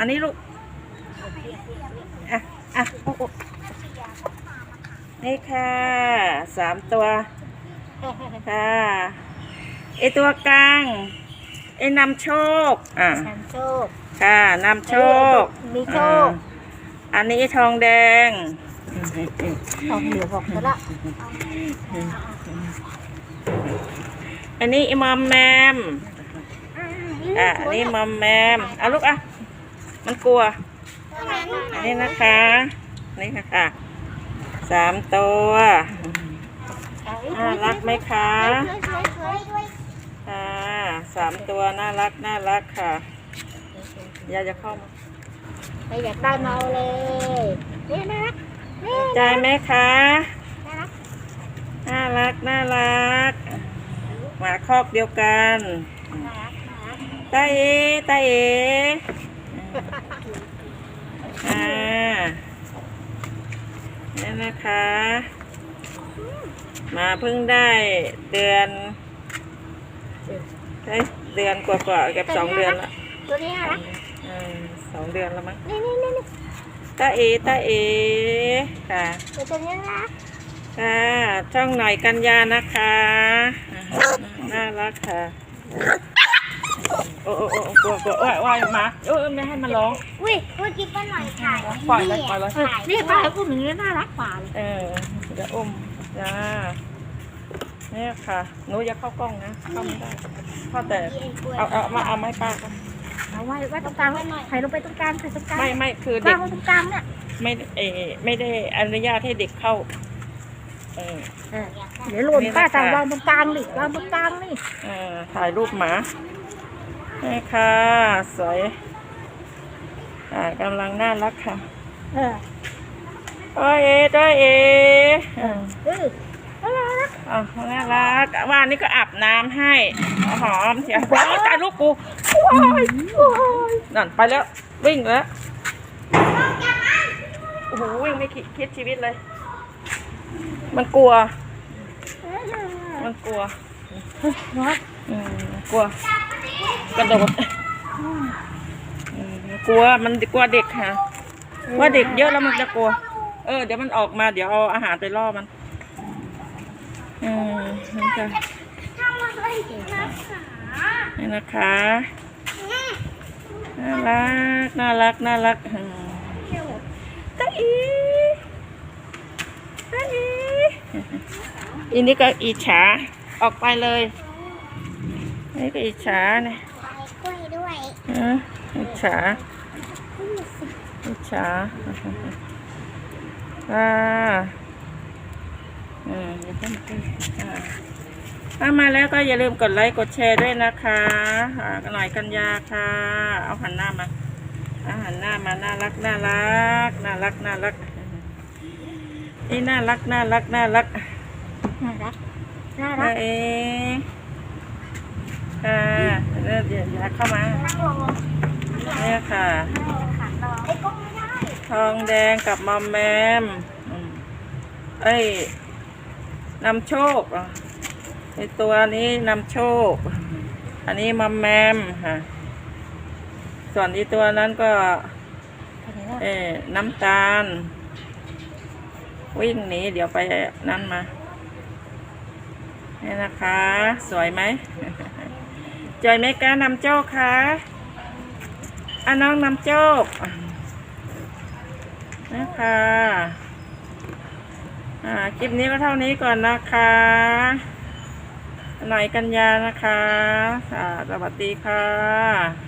มานี่ลูก อะ อะโอ้โอ้นี่ค่ะสามตัว ค่ะ ไอตัวกลาง ไอนำโชค อะ ฉันโชคค่ะนำโชค มีโชคอ่าอันนี้ทองแดง ทองเหลืองบอกซะละอันนี้อิมอมแมม อะอันนี้มอมแมม เอาลูกอะ มันกลัว อันนี้นะคะ นี่ค่ะสามตัวน่ารักไหมคะค่ะสามตัวน่ารักน่ารักค่ะยายจะเข้ามาไม่อยากได้เมาเลยนี่นะนี่ใจไหมคะน่ารักน่ารักน่ารักหมาคอกเดียวกันน่ารักน่ารักตาเอตาเอ อ่านี่นะคะ มาเพิ่งได้เดือนได้เดือนกว่าๆเกับสองเดือนละตัวนี้น่ารักอืมสองเดือนแล้วมั้งนี่นี่นี่นี่ตาเอตาเอค่ะตัวนี้น่ารักค่ะช่องหน่อยกันยานะคะ น่ารักค่ะโอ้โอ้โอ้กลัวกลัวโอ้ยโอ้ยหมาเออไม่ให้มันร้อง อุ้ยเมื่อกี้ป้าหน่อยถ่ายปล่อยเลยปล่อยเลยนี่ป้าอุ้มนี้น่ารักกว่าเลยเออจะอุ้มจ้าเนี่ยค่ะหนูอย่าเข้ากล้องนะเข้าไม่ได้เข้าแต่เอาเอามาเอาไม้ป้าก่อนเอาไว้ไว้ตรงกลางถ่ายลงไปตรงกลางถ่ายตรงกลางไม่ไม่คือเด็งกไว้ตรงกลางเนี่ยไม่เออไม่ได้อนุญาตให้เด็กเข้าเออเดี๋ยวหล่นป้าจะวางตรงกลางดิวางตรงกลางนี่เออถ่ายรูปหมา นี่ค่ะ สวยอ่ากำลังน่ารักค่ะเออโอ้ยเอตัวเอเออเออน่ารักอ๋อน่ารักว่านนี่ก็อาบน้ำให้หอมเสียว้าวตายลูกกูว้ายว้ายนั่นไปแล้ววิ่งแล้วโอ้โหวิ่งไม่คิดคิดชีวิตเลย มันกลัว มันกลัวเนาะอืมกลัว กระโดดกลัวมันกลัวเด็กค่ะว่าเด็กเยอะแล้วมันจะกลัว เออเดี๋ยวมันออกมาเดี๋ยวเอาอาหารไปล่อมันอืมนี่ค่ะนี่นะคะน่ารักน่ารักน่ารักตาอีตาอีอีนี่ก็อิจฉาออกไปเลย นี่ก็อิจฉาเนี่ยกล้วยด้วยฮะอิจฉาอิจฉาอ่าอืมอย่าเพิ่งขึ้นอ่าถ้ามาแล้วก็อย่าลืมกดไลค์กดแชร์ด้วยนะคะอ่าหน่อยกันยาค่ะ เอาหันหน้ามาเอาหันหน้ามาน่ารักน่ารักน่ารักน่ารักนี่น่ารักน่ารักน่ารักน่ารักน่าเอรักอเอง ค่ะเดี๋ยวเดี๋ยวอย่าเข้ามาเนี่ยค่ะ ทองแดงกับมอมแมมเอ้ยนำโชคไอตัวนี้นำโชค อันนี้มอมแมมค่ะ ส่วนอีตัวนั้นก็ เอ้น้ำตาล วิ่งหนีเดี๋ยวไปนั่นมานี่นะคะ สวยไหม จอยแมกานำโจกค่ะอาน้องนำโจ๊กนะคะอ่าคลิปนี้ก็เท่านี้ก่อนนะคะหน่อยกันยานะคะอ่าสวัสดีค่ะ